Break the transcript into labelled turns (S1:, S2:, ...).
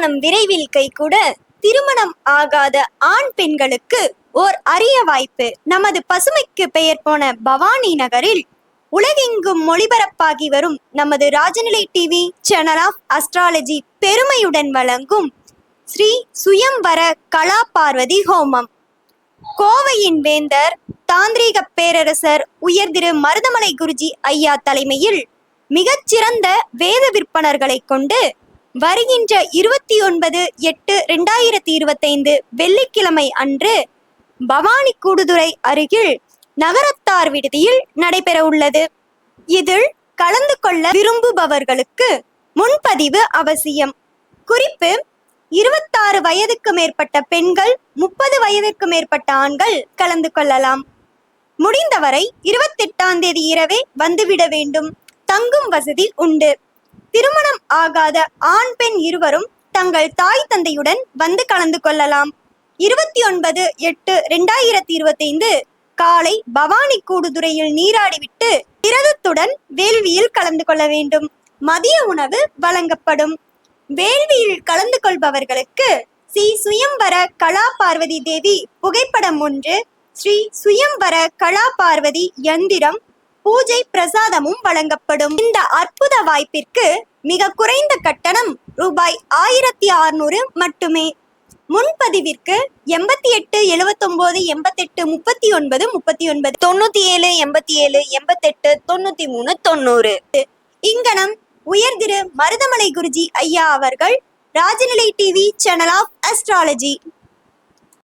S1: திருமணம் விரைவில் கைகூட திருமணம் ஆகாத ஆண் பெண்களுக்கு ஓர் அரிய வாய்ப்பு. நமது பசுமைக்கு பெயர் போன பவானி நகரில் உலகெங்கும் ஒளிபரப்பாகி வரும் நமது Rajanilai TV channel of astrology பெருமையுடன் வழங்கும் ஸ்ரீ சுயம்பர கலா பார்வதி ஹோமம். கோவையின் வேந்தர் தாந்திரீக பேரரசர் உயர் திரு மருதமலை குருஜி ஐயா தலைமையில் மிகச்சிறந்த வேத விற்பனர்களை கொண்டு வருகின்ற இருபத்தி ஒன்பது எட்டு ரெண்டாயிரத்தி இருபத்தைந்து வெள்ளிக்கிழமை அன்று பவானி கூடுதுறை அருகில் நகரத்தார் விடுதியில் நடைபெற உள்ளது. இதில் கலந்து கொள்ள விரும்புபவர்களுக்கு முன்பதிவு அவசியம். குறிப்பு இருபத்தாறு வயதுக்கு மேற்பட்ட பெண்கள் முப்பது வயதிற்கு மேற்பட்ட ஆண்கள் கலந்து கொள்ளலாம். முடிந்தவரை இருபத்தெட்டாம் தேதி இரவே வந்துவிட வேண்டும். தங்கும் வசதி உண்டு. திருமணம் ஆகாத ஆண் பெண் இருவரும் தங்கள் தாய் தந்தையுடன் வந்து கலந்து கொள்ளலாம். இருபத்தி ஒன்பது எட்டு ரெண்டாயிரத்தி இருபத்தி ஐந்து காலை பவானி கூடுதுறையில் நீராடிவிட்டு விரதத்துடன் வேள்வியில் கலந்து கொள்ள வேண்டும். மதிய உணவு வழங்கப்படும். வேள்வியில் கலந்து கொள்பவர்களுக்கு ஸ்ரீ சுயம்பர கலா பார்வதி தேவி புகைப்படம் ஒன்று ஸ்ரீ சுயம்பர கலா பார்வதி யந்திரம் பூஜை பிரசாதமும் வழங்கப்படும். இந்த அற்புத வாய்ப்பிற்கு மிக குறைந்த கட்டணம் ரூபாய் ஆயிரத்தி அறுநூறு மட்டுமே. முன்பதிவிற்கு எண்பத்தி எட்டு எழுவத்தொன்பது எண்பத்தெட்டு முப்பத்தி ஒன்பது முப்பத்தி ஒன்பது தொண்ணூத்தி ஏழு எண்பத்தி ஏழு எண்பத்தெட்டு தொண்ணூத்தி மூணு தொண்ணூறு. இங்கனம் உயர் திரு மருதமலை குருஜி ஐயா அவர்கள் Rajanilai TV channel of astrology